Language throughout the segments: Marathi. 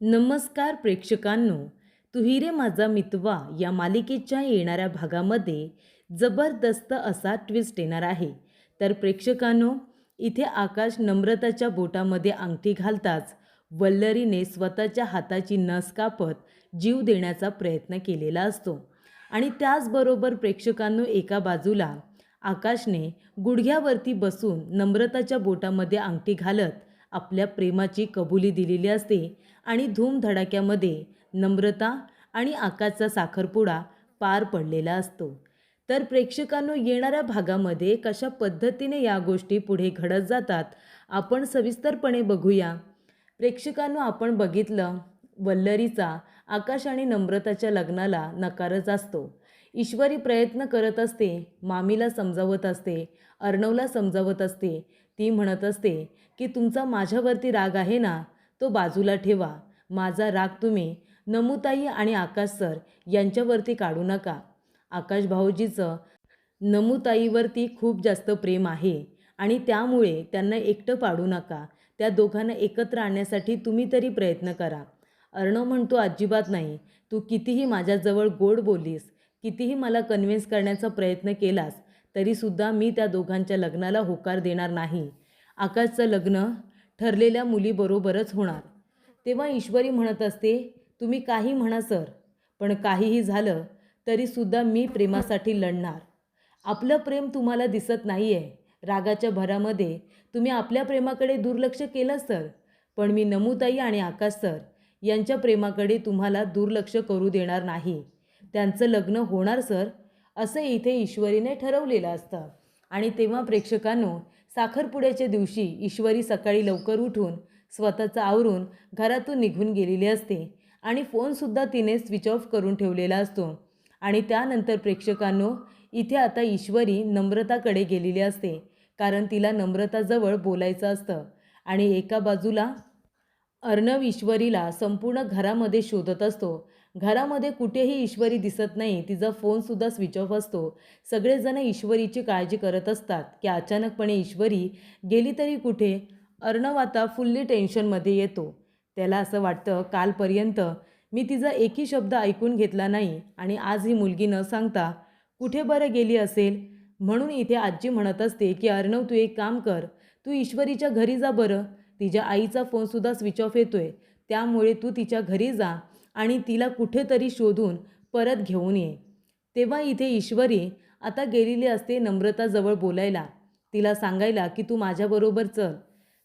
नमस्कार प्रेक्षकांनो तुही रे माझा मितवा या मालिकेच्या येणाऱ्या भागामध्ये जबरदस्त असा ट्विस्ट येणार आहे. तर प्रेक्षकांनो इथे आकाश नम्रताच्या बोटामध्ये अंगठी घालताच वल्लरीने स्वतःच्या हाताची नस कापत जीव देण्याचा प्रयत्न केलेला असतो. आणि त्याचबरोबर प्रेक्षकांनो एका बाजूला आकाशने गुडघ्यावरती बसून नम्रताच्या बोटामध्ये अंगठी घालत आपल्या प्रेमाची कबुली दिलेली असते आणि धूमधडाक्यामध्ये नम्रता आणि आकाशचा साखरपुडा पार पडलेला असतो. तर प्रेक्षकांनो येणाऱ्या भागामध्ये कशा पद्धतीने या गोष्टी पुढे घडत जातात आपण सविस्तरपणे बघूया. प्रेक्षकांनो आपण बघितलं वल्लरीचा आकाश आणि नम्रताच्या लग्नाला नकारच असतो. ईश्वरी प्रयत्न करत असते मामीला समजावत असते अर्णवला समजावत असते ती म्हणत असते की तुमचा माझ्यावरती राग आहे ना तो बाजूला ठेवा. माझा राग तुम्ही नमुताई आणि आकाश सर यांच्यावरती काढू नका आकाश भाऊजीचं नमुताईवरती खूप जास्त प्रेम आहे आणि त्यामुळे त्यांना एकटं पाडू नका. त्या दोघांना एकत्र आणण्यासाठी तुम्ही तरी प्रयत्न करा. अर्णव म्हणतो अजिबात नाही. तू कितीही माझ्याजवळ गोड बोललीस कितीही मला कन्व्हिन्स करण्याचा प्रयत्न केलास तरीसुद्धा मी त्या दोघांच्या लग्नाला होकार देणार नाही. आकाशचं लग्न ठरलेल्या मुलीबरोबरच होणार. तेव्हा ईश्वरी म्हणत असते तुम्ही काही म्हणा सर पण काहीही झालं तरीसुद्धा मी प्रेमासाठी लढणार. आपलं प्रेम तुम्हाला दिसत नाही आहे रागाच्या भरामध्ये तुम्ही आपल्या प्रेमाकडे दुर्लक्ष केलं सर पण मी नमुताई आणि आकाश सर यांच्या प्रेमाकडे तुम्हाला दुर्लक्ष करू देणार नाही. त्यांचं लग्न होणार सर असं इथे ईश्वरीने ठरवलेलं असतं. आणि तेव्हा प्रेक्षकांनो साखरपुड्याच्या दिवशी ईश्वरी सकाळी लवकर उठून स्वतःचं आवरून घरातून निघून गेलेली असते आणि फोनसुद्धा तिने स्विच ऑफ करून ठेवलेला असतो. आणि त्यानंतर प्रेक्षकांनो इथे आता ईश्वरी नम्रताकडे गेलेली असते कारण तिला नम्रताजवळ बोलायचं असतं. आणि एका बाजूला अर्णव ईश्वरीला संपूर्ण घरामध्ये शोधत असतो. घरामध्ये कुठेही ईश्वरी दिसत नाही तिचा फोनसुद्धा स्विच ऑफ असतो. सगळेजण ईश्वरीची काळजी करत असतात की अचानकपणे ईश्वरी गेली तरी कुठे? अर्णव आता फुल्ली टेन्शनमध्ये येतो. त्याला असं वाटतं कालपर्यंत मी तिचा एकही शब्द ऐकून घेतला नाही आणि आज ही मुलगी न सांगता कुठे बरं गेली असेल? म्हणून इथे आजी म्हणत असते की अर्णव तू एक काम कर. तू ईश्वरीच्या घरी जा बरं. तिच्या आईचा फोनसुद्धा स्विच ऑफ येतोय. त्यामुळे तू तिच्या घरी जा. आणि तिला कुठेतरी शोधून परत घेऊन ये. तेव्हा इथे ईश्वरी आता गेलेली असते नम्रताजवळ बोलायला. तिला सांगायला की तू माझ्याबरोबर चल.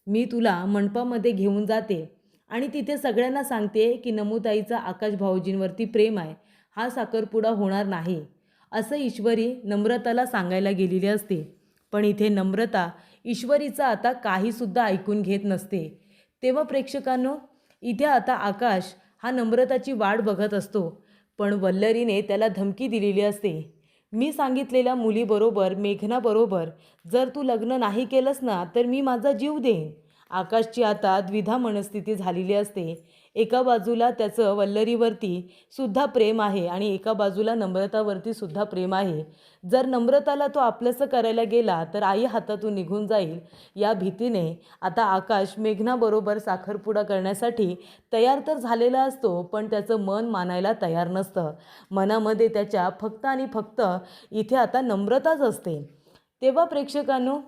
मी तुला मंडपामध्ये घेऊन जाते आणि तिथे सगळ्यांना सांगते की नमुताईचा आकाश भाऊजींवरती प्रेम आहे. हा साखरपुडा होणार नाही. असं ईश्वरी नम्रताला सांगायला गेलेली असते. पण इथे नम्रता ईश्वरीचं आता काहीसुद्धा ऐकून घेत नसते. तेव्हा प्रेक्षकांनो इथे आता आकाश हा नम्रताची वाट बघत असतो. पण वल्लरीने त्याला धमकी दिलेली असते. मी सांगितलेल्या मुलीबरोबर मेघनाबरोबर जर तू लग्न नाही केलंस ना तर मी माझा जीव देईन. आकाशची आता द्विधा मनस्थिती झालेली असते. एका बाजूला त्याचं वल्लरीवरती सुद्धा प्रेम आहे आणि एका बाजूला नम्रतावरती सुद्धा प्रेम आहे. जर नम्रताला तो आपलंसं करायला गेला तर आई हातातून निघून जाईल. या भीतीने आता आकाश मेघनाबरोबर साखरपुडा करण्यासाठी तयार तर झालेला असतो पण त्याचं मन मानायला तयार नसतं. मनामध्ये त्याच्या फक्त आणि फक्त इथे आता नम्रताच असते. तेव्हा प्रेक्षकांनो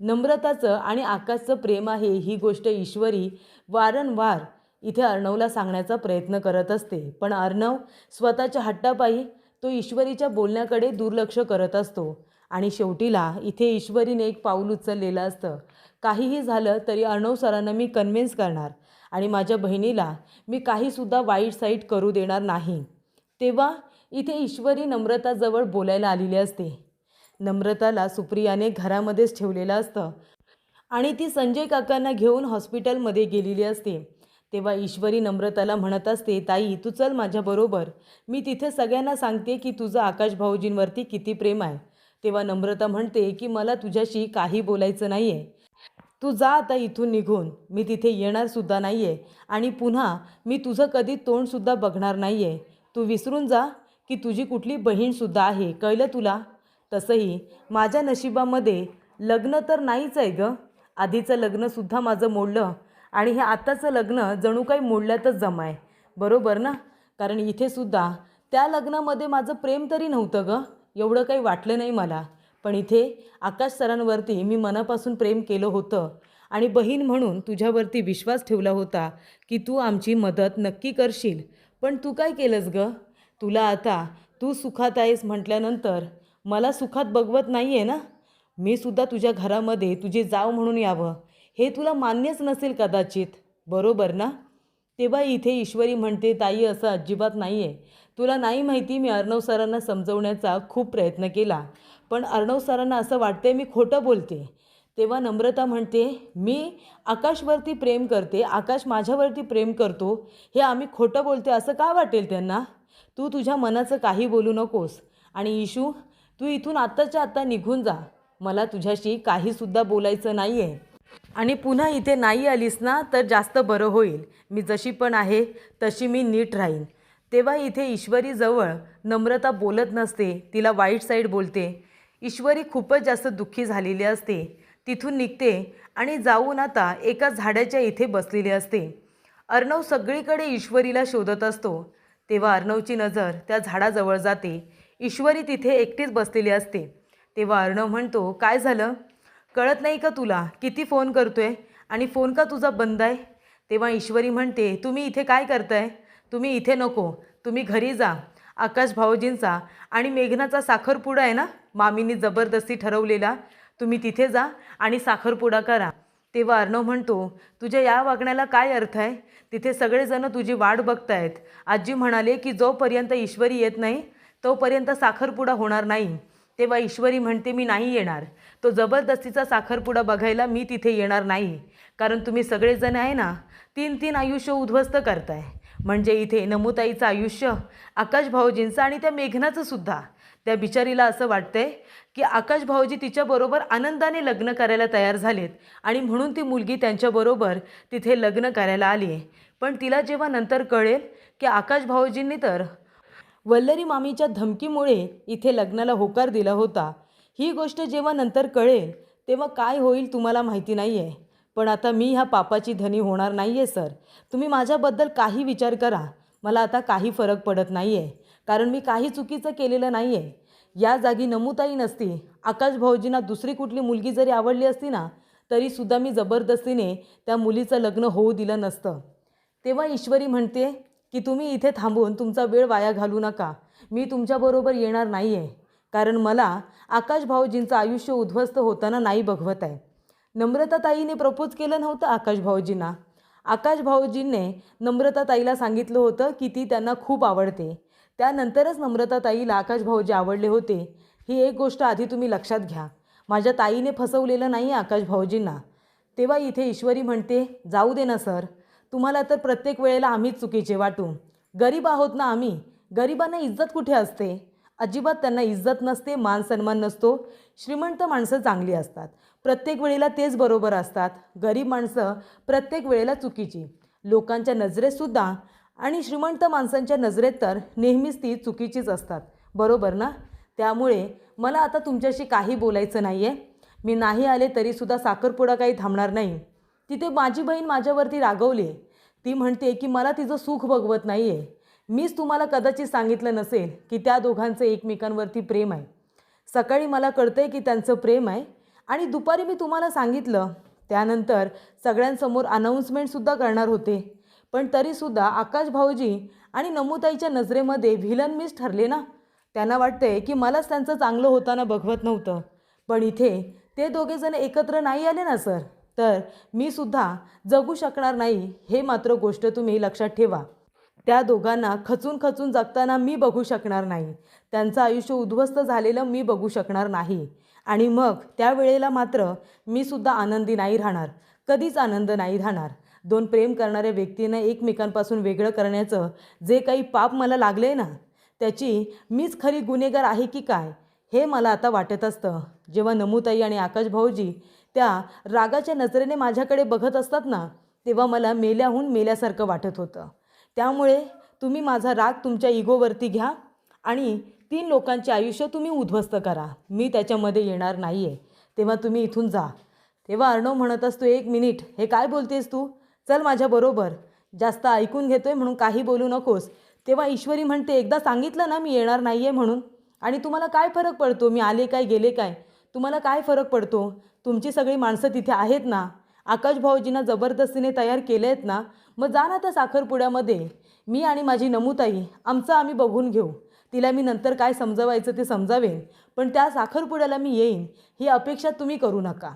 नम्रताचं आणि आकाशचं प्रेम आहे ही गोष्ट ईश्वरी वारंवार इथे अर्णवला सांगण्याचा प्रयत्न करत असते. पण अर्णव स्वतःच्या हट्टापायी तो ईश्वरीच्या बोलण्याकडे दुर्लक्ष करत असतो आणि शेवटीला इथे ईश्वरीने एक पाऊल उचललेलं असतं. काहीही झालं तरी अर्णव सरांना मी कन्व्हिन्स करणार आणि माझ्या बहिणीला मी काहीसुद्धा वाईट साईट करू देणार नाही. तेव्हा इथे ईश्वरी नम्रताजवळ बोलायला आलेली असते. नम्रताला सुप्रियाने घरामध्येच ठेवलेलं असतं आणि ती संजय काकांना घेऊन हॉस्पिटलमध्ये गेलेली असते. तेव्हा ईश्वरी नम्रताला म्हणत असते ताई तू चल माझ्याबरोबर मी तिथे सगळ्यांना सांगते की तुझं आकाश भाऊजींवरती किती प्रेम आहे. तेव्हा नम्रता म्हणते की मला तुझ्याशी काही बोलायचं नाही आहे तू जा आता इथून निघून. मी तिथे येणारसुद्धा नाही आहे आणि पुन्हा मी तुझं कधी तोंडसुद्धा बघणार नाही आहे तू विसरून जा की तुझी कुठली बहीणसुद्धा आहे. कळलं तुला? तसंही माझ्या नशिबामध्ये लग्न तर नाहीच आहे गं. आधीचं लग्नसुद्धा माझं मोडलं. आणि हे आत्ताचं लग्न जणू काही मोडल्यातच जमा आहे बरोबर ना? कारण इथे सुद्धा त्या लग्नामध्ये माझं प्रेम तरी नव्हतं गं. एवढं काही वाटलं नाही मला. पण इथे आकाश सरांवरती मी मनापासून प्रेम केलं होतं. आणि बहीण म्हणून तुझ्यावरती विश्वास ठेवला होता की तू आमची मदत नक्की करशील. पण तू काय केलंस गं? तुला आता तू सुखात आहेस म्हटल्यानंतर मला सुखात बघवत नाही आहे ना? मी सुद्धा तुझ्या घरामध्ये तुझी जाव म्हणून यावं. हे तुला मान्यच नसेल कदाचित. बरोबर ना? तेव्हा इथे ईश्वरी म्हणते ताई असं अजिबात नाही आहे तुला नाही माहिती मी अर्णव सरांना समजवण्याचा खूप प्रयत्न केला. पण अर्णव सरांना असं वाटते मी खोटं बोलते. तेव्हा नम्रता म्हणते मी आकाशवरती प्रेम करते. आकाश माझ्यावरती प्रेम करतो. हे आम्ही खोटं बोलते असं का वाटेल त्यांना? तू तुझ्या मनाचं काही बोलू नकोस. आणि इशू तू इथून आत्ताच्या आत्ता निघून जा. मला तुझ्याशी काहीसुद्धा बोलायचं नाही आहे आणि पुन्हा इथे नाही आलीस ना तर जास्त बरं होईल. मी जशी पण आहे तशी मी नीट राहीन. तेव्हा इथे ईश्वरीजवळ नम्रता बोलत नसते तिला वाईट साईड बोलते. ईश्वरी खूपच जास्त दुःखी झालेली असते. तिथून निघते आणि जाऊन आता एका झाडाच्या इथे बसलेली असते. अर्णव सगळीकडे ईश्वरीला शोधत असतो. तेव्हा अर्णवची नजर त्या झाडाजवळ जाते. ईश्वरी तिथे एकटीच बसलेली असते. तेव्हा अर्णव म्हणतो काय झालं? कळत नाही का तुला? किती फोन करतोय? आणि फोन का तुझा बंद आहे? तेव्हा ईश्वरी म्हणते तुम्ही इथे काय करताय? तुम्ही इथे नको. तुम्ही घरी जा. आकाश भाऊजींचा आणि मेघनाचा साखरपुडा आहे ना? मामीनी जबरदस्ती ठरवलेला. तुम्ही तिथे जा आणि साखरपुडा करा. तेव्हा अर्णव म्हणतो तुझ्या या वागण्याला काय अर्थ आहे? तिथे सगळेजण तुझी वाट बघतायत. आजी म्हणाले की जोपर्यंत ईश्वरी येत नाही तोपर्यंत साखरपुडा होणार नाही. तेव्हा ईश्वरी म्हणते मी नाही येणार. तो जबरदस्तीचा साखरपुडा बघायला मी तिथे येणार नाही. कारण तुम्ही सगळेजण आहे ना तीन तीन आयुष्य उद्ध्वस्त करताय. म्हणजे इथे नमुताईचं आयुष्य आकाश भाऊजींचं आणि त्या मेघनाचं सुद्धा. त्या बिचारीला असं वाटतंय की आकाश भाऊजी तिच्याबरोबर आनंदाने लग्न करायला तयार झालेत आणि म्हणून ती मुलगी त्यांच्याबरोबर तिथे लग्न करायला आली आहे पण तिला जेव्हा नंतर कळेल की आकाश भाऊजींनी तर वल्लरी मामीच्या धमकीमुळे इथे लग्नाला होकार दिला होता. ही गोष्ट जेव्हा नंतर कळेल तेव्हा काय होईल तुम्हाला माहिती नाही आहे पण आता मी ह्या पापाची धनी होणार नाही आहे सर. तुम्ही माझ्याबद्दल काही विचार करा. मला आता काही फरक पडत नाही आहे कारण मी काही चुकीचं केलेलं नाही आहे या जागी नमुताई नसती. आकाश भाऊजींना दुसरी कुठली मुलगी जरी आवडली असती ना तरीसुद्धा मी जबरदस्तीने त्या मुलीचं लग्न होऊ दिलं नसतं. तेव्हा ईश्वरी म्हणते की तुम्ही इथे थांबून तुमचा वेळ वाया घालू नका. मी तुमच्याबरोबर येणार नाही आहे कारण मला आकाशभाऊजींचं आयुष्य उद्ध्वस्त होताना नाही बघवत आहे. नम्रताताईने प्रपोज केलं नव्हतं आकाशभाऊजींना आकाशभाऊजींनी नम्रताताईला सांगितलं होतं की ती त्यांना खूप आवडते. त्यानंतरच नम्रताताईला आकाशभाऊजी आवडले होते. ही एक गोष्ट आधी तुम्ही लक्षात घ्या. माझ्या ताईने फसवलेलं नाही आकाशभाऊजींना तेव्हा इथे ईश्वरी म्हणते जाऊ दे ना सर. तुम्हाला तर प्रत्येक वेळेला आम्हीच चुकीचे वाटू. गरीब आहोत ना आम्ही? गरिबांना इज्जत कुठे असते? अजिबात त्यांना इज्जत नसते मान सन्मान नसतो. श्रीमंत माणसं चांगली असतात. प्रत्येक वेळेला तेच बरोबर असतात. गरीब माणसं प्रत्येक वेळेला चुकीची. लोकांच्या नजरेतसुद्धा आणि श्रीमंत माणसांच्या नजरेत तर नेहमीच ती चुकीचीच असतात. बरोबर ना? त्यामुळे मला आता तुमच्याशी काही बोलायचं नाही आहे मी नाही आले तरीसुद्धा साखरपुडा काही थांबणार नाही. तिथे माझी बहीण माझ्यावरती रागवली आहे. ती म्हणते की मला तिचं सुख बघवत नाही आहे मीच तुम्हाला कदाचित सांगितलं नसेल की त्या दोघांचं एकमेकांवरती प्रेम आहे. सकाळी मला कळतंय की त्यांचं प्रेम आहे आणि दुपारी मी तुम्हाला सांगितलं. त्यानंतर सगळ्यांसमोर अनाऊन्समेंटसुद्धा करणार होते. पण तरीसुद्धा आकाश भाऊजी आणि नमुताईच्या नजरेमध्ये व्हिलन मीच ठरले ना. त्यांना वाटते की मलाच त्यांचं चांगलं होताना बघवत नव्हतं. पण इथे ते दोघेजण एकत्र नाही आले ना सर? तर मी सुद्धा जगू शकणार नाही हे मात्र गोष्ट तुम्ही लक्षात ठेवा. त्या दोघांना खचून खचून जगताना मी बघू शकणार नाही. त्यांचं आयुष्य उद्ध्वस्त झालेलं मी बघू शकणार नाही. आणि मग त्यावेळेला मात्र मी सुद्धा आनंदी नाही राहणार. कधीच आनंद नाही राहणार. दोन प्रेम करणाऱ्या व्यक्तींना एकमेकांपासून वेगळं करण्याचं जे काही पाप मला लागले ना त्याची मीच खरी गुन्हेगार आहे की काय हे मला आता वाटत असतं. जेव्हा नमुताई आणि आकाश भाऊजी त्या रागाच्या नजरेने माझ्याकडे बघत असतात ना तेव्हा मला मेल्याहून मेल्यासारखं वाटत होतं. त्यामुळे तुम्ही माझा राग तुमच्या इगोवरती घ्या आणि तीन लोकांचे आयुष्य तुम्ही उद्ध्वस्त करा. मी त्याच्यामध्ये येणार नाही आहे तेव्हा तुम्ही इथून जा. तेव्हा अर्णव म्हणत असतो एक मिनिट हे काय बोलतेस तू? चल माझ्याबरोबर जास्त ऐकून घेतोय म्हणून काही बोलू नकोस. तेव्हा ईश्वरी म्हणते एकदा सांगितलं ना मी येणार नाही आहे म्हणून. आणि तुम्हाला काय फरक पडतो? मी आले काय गेले काय? तुम्हाला काय फरक पडतो? तुमची सगळी माणसं तिथे आहेत ना? आकाश भाऊजींना जबरदस्तीने तयार केले आहेत ना? मग जा ना त्या साखरपुड्यामध्ये. मी आणि माझी नमुताई आमचं आम्ही बघून घेऊ. तिला मी नंतर काय समजवायचं ते समजावेन. पण त्या साखरपुड्याला मी येईन. ही अपेक्षा तुम्ही करू नका.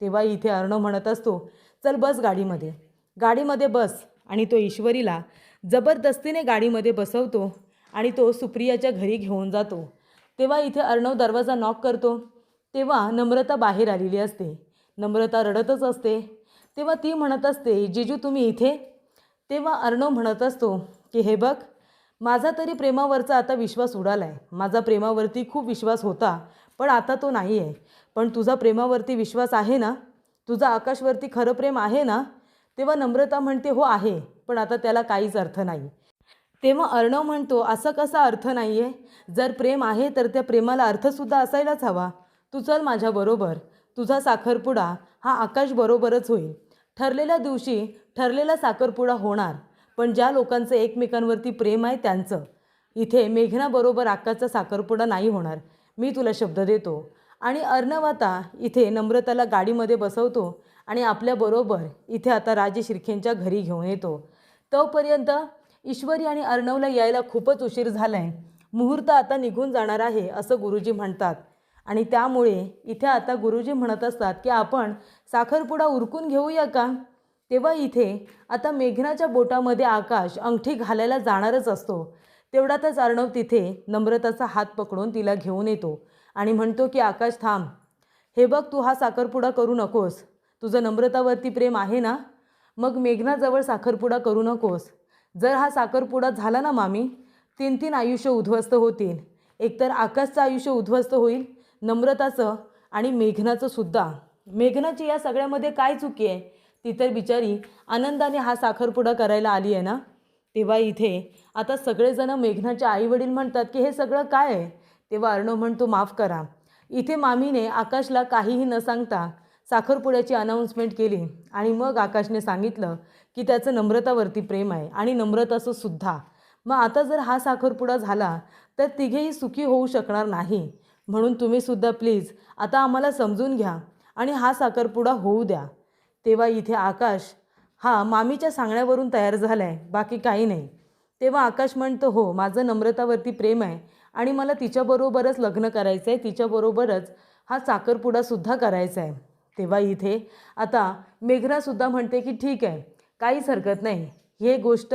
तेव्हा इथे अर्णव म्हणत असतो चल बस गाडीमध्ये. गाडीमध्ये बस. आणि तो ईश्वरीला जबरदस्तीने गाडीमध्ये बसवतो आणि तो सुप्रियाच्या घरी घेऊन जातो. तेव्हा इथे अर्णव दरवाजा नॉक करतो. तेव्हा नम्रता बाहेर आलेली असते. नम्रता रडतच असते. तेव्हा ती म्हणत असते जिजू तुम्ही इथे? तेव्हा अर्णव म्हणत असतो की हे बघ माझा तरी प्रेमावरचा आता विश्वास उडाला आहे माझा प्रेमावरती खूप विश्वास होता पण आता तो नाही आहे पण तुझा प्रेमावरती विश्वास आहे ना? तुझा आकाशवरती खरं प्रेम आहे ना? तेव्हा नम्रता म्हणते हो आहे पण आता त्याला काहीच अर्थ नाही. तेव्हा अर्णव म्हणतो असं कसा अर्थ नाही आहे जर प्रेम आहे तर त्या प्रेमाला अर्थसुद्धा असायलाच हवा. तू चल माझ्याबरोबर तुझा साखरपुडा हा आकाशबरोबरच होईल. ठरलेल्या दिवशी ठरलेला साखरपुडा होणार पण ज्या लोकांचं एकमेकांवरती प्रेम आहे त्यांचं. इथे मेघनाबरोबर आकाशचा साखरपुडा नाही होणार मी तुला शब्द देतो. आणि अर्णव आता इथे नम्रताला गाडीमध्ये बसवतो आणि आपल्याबरोबर इथे आता राजे शिर्खेंच्या घरी घेऊन येतो. तोपर्यंत ईश्वरी आणि अर्णवला यायला खूपच उशीर झाला आहे मुहूर्त आता निघून जाणार आहे असं गुरुजी म्हणतात. आणि त्यामुळे इथे आता गुरुजी म्हणत असतात की आपण साखरपुडा उरकून घेऊया का? तेव्हा इथे आता मेघनाच्या बोटामध्ये आकाश अंगठी घालायला जाणारच असतो. तेवढ्यातच अर्णव तिथे नम्रताचा हात पकडून तिला घेऊन येतो आणि म्हणतो की आकाश थांब. हे बघ तू हा साखरपुडा करू नकोस. तुझं नम्रतावरती प्रेम आहे ना? मग मेघनाजवळ साखरपुडा करू नकोस. जर हा साखरपुडा झाला ना मामी तीन तीन आयुष्य उद्ध्वस्त होतील. एकतर आकाशचं आयुष्य उद्ध्वस्त होईल नम्रताचं आणि मेघनाचं सुद्धा. मेघनाची या सगळ्यामध्ये काय चुकी आहे? ती तर बिचारी आनंदाने हा साखरपुडा करायला आली आहे ना? तेव्हा इथे आता सगळेजणं मेघनाचे आईवडील म्हणतात की हे सगळं काय आहे? तेव्हा अर्णव म्हणतो माफ करा. इथे मामीने आकाशला काहीही न सांगता साखरपुड्याची अनाऊन्समेंट केली आणि मग आकाशने सांगितलं की त्याचं नम्रतावरती प्रेम आहे आणि नम्रताचं सुद्धा. मग आता जर हा साखरपुडा झाला तर तिघेही सुखी होऊ शकणार नाही. म्हणून तुम्ही सुद्धा प्लीज आता आम्हाला समजून घ्या आणि हा साखरपुडा होऊ द्या. तेव्हा इथे आकाश हा मामीच्या सांगण्यावरून तयार झाला आहे बाकी काही नाही. तेव्हा आकाश म्हणतो हो माझं नम्रतावरती प्रेम आहे आणि मला तिच्याबरोबरच लग्न करायचं आहे तिच्याबरोबरच हा साखरपुडासुद्धा करायचा आहे तेव्हा इथे आता मेघनासुद्धा म्हणते की ठीक आहे काहीच हरकत नाही. हे गोष्ट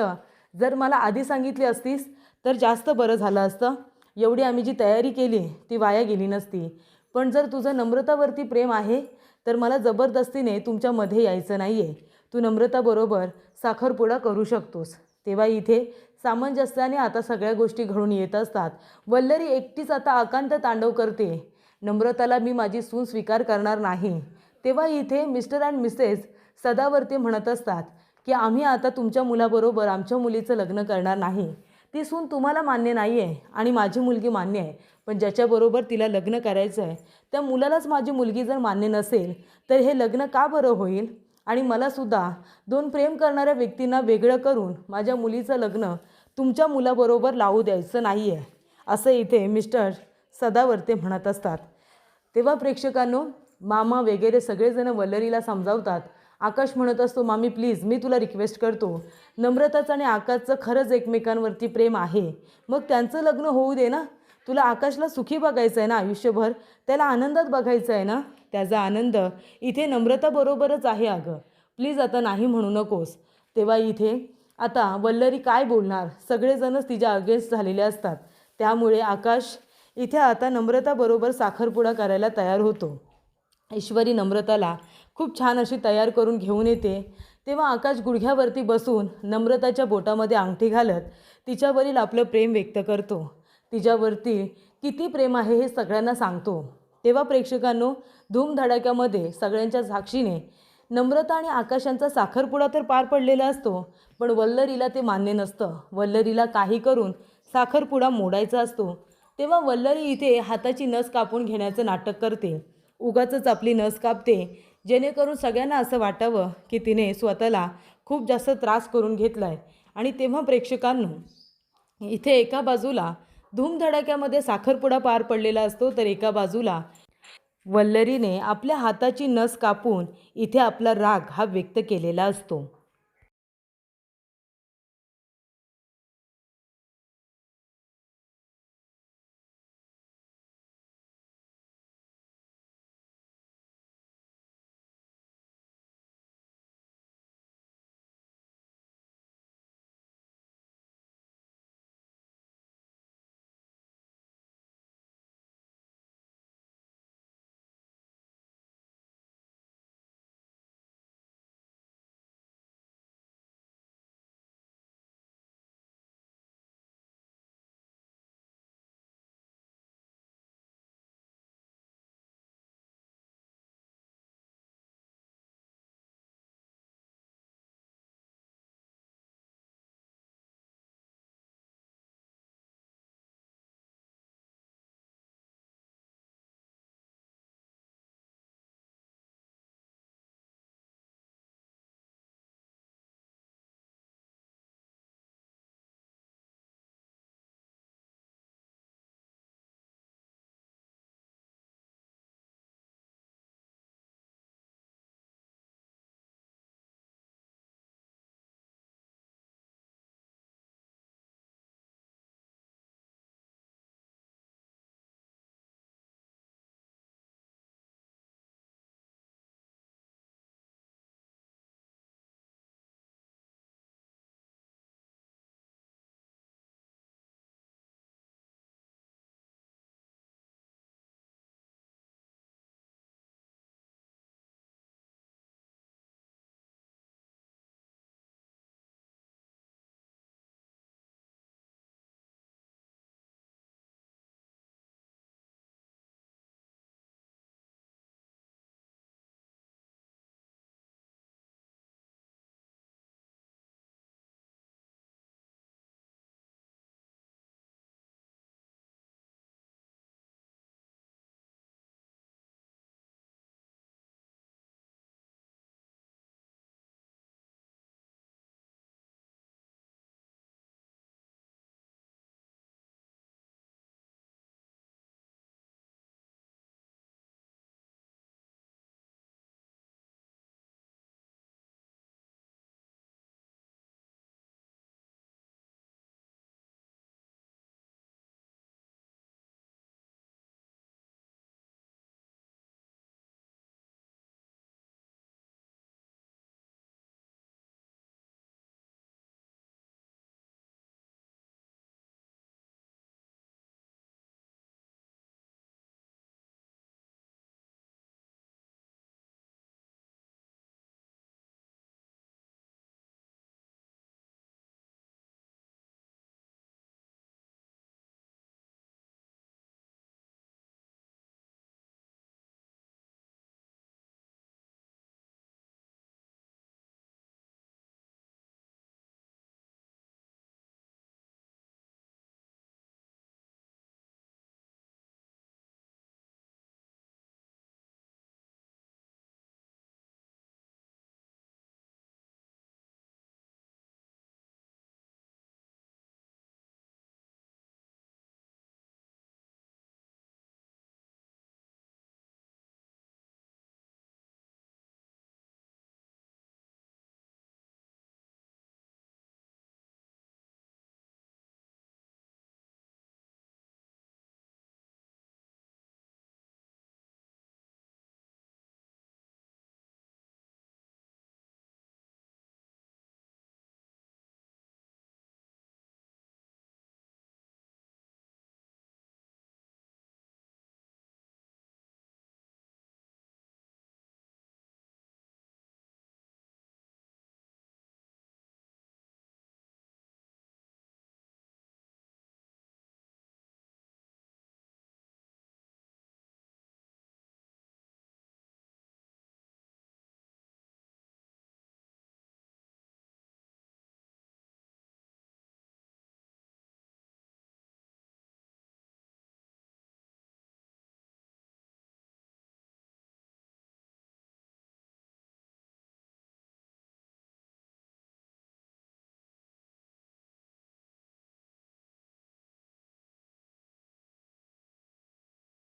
जर मला आधी सांगितली असतीस तर जास्त बरं झालं असतं. एवढी आम्ही जी तयारी केली ती वाया गेली नसती. पण जर तुझं नम्रतावरती प्रेम आहे तर मला जबरदस्तीने तुमच्यामध्ये यायचं नाही आहे तू नम्रताबरोबर साखरपुडा करू शकतोस. तेव्हा इथे सामंजस्याने आता सगळ्या गोष्टी घडून येत असतात. वल्लरी एकटीच आता अकांत तांडव करते. नम्रताला मी माझी सून स्वीकार करणार नाही. तेव्हा इथे मिस्टर अँड मिसेस सदावरती म्हणत असतात की आम्ही आता तुमच्या मुलाबरोबर आमच्या मुलीचं लग्न करणार नाही. ती सून तुम्हाला मान्य नाही आहे आणि माझी मुलगी मान्य आहे. पण ज्याच्याबरोबर तिला लग्न करायचं आहे त्या मुलालाच माझी मुलगी जर मान्य नसेल तर हे लग्न का बरं होईल? आणि मलासुद्धा दोन प्रेम करणाऱ्या व्यक्तींना वेगळं करून माझ्या मुलीचं लग्न तुमच्या मुलाबरोबर लावू द्यायचं नाही आहे असं इथे मिस्टर सदावर्ते म्हणत असतात. तेव्हा प्रेक्षकांनो मामा वगैरे सगळेजण वल्लरीला समजावतात. आकाश म्हणत असतो मामी प्लीज मी तुला रिक्वेस्ट करतो. नम्रताचं आणि आकाशचं खरंच एकमेकांवरती प्रेम आहे. मग त्यांचं लग्न होऊ दे ना. तुला आकाशला सुखी बघायचं आहे ना आयुष्यभर? त्याला आनंदात बघायचं आहे ना? त्याचा आनंद इथे नम्रताबरोबरच आहे अगं. प्लीज आता नाही म्हणू नकोस. तेव्हा इथे आता वल्लरी काय बोलणार? सगळेजणच तिच्या अगेन्स्ट झालेले असतात. त्यामुळे आकाश इथे आता नम्रताबरोबर साखरपुडा करायला तयार होतो. ईश्वरी नम्रताला खूप छान अशी तयार करून घेऊन येते. तेव्हा आकाश गुडघ्यावरती बसून नम्रताच्या बोटामध्ये अंगठी घालत तिच्यावरील आपलं प्रेम व्यक्त करतो. तिच्यावरती किती प्रेम आहे हे सगळ्यांना सांगतो. तेव्हा प्रेक्षकांनो धूमधडाक्यामध्ये सगळ्यांच्या साक्षीने नम्रता आणि आकाशांचा साखरपुडा तर पार पडलेला असतो पण वल्लरीला ते मान्य नसतं. वल्लरीला काही करून साखरपुडा मोडायचा असतो. तेव्हा वल्लरी इथे हाताची नस कापून घेण्याचं नाटक करते. उगाचच आपली नस कापते जेणेकरून सगळ्यांना असं वाटावं की तिने स्वतःला खूप जास्त त्रास करून घेतला आहे आणि तेव्हा प्रेक्षकांनो इथे एका बाजूला धूमधडाक्यामध्ये साखरपुडा पार पडलेला असतो तर एका बाजूला वल्लरीने आपल्या हाताची नस कापून इथे आपला राग हा व्यक्त केलेला असतो.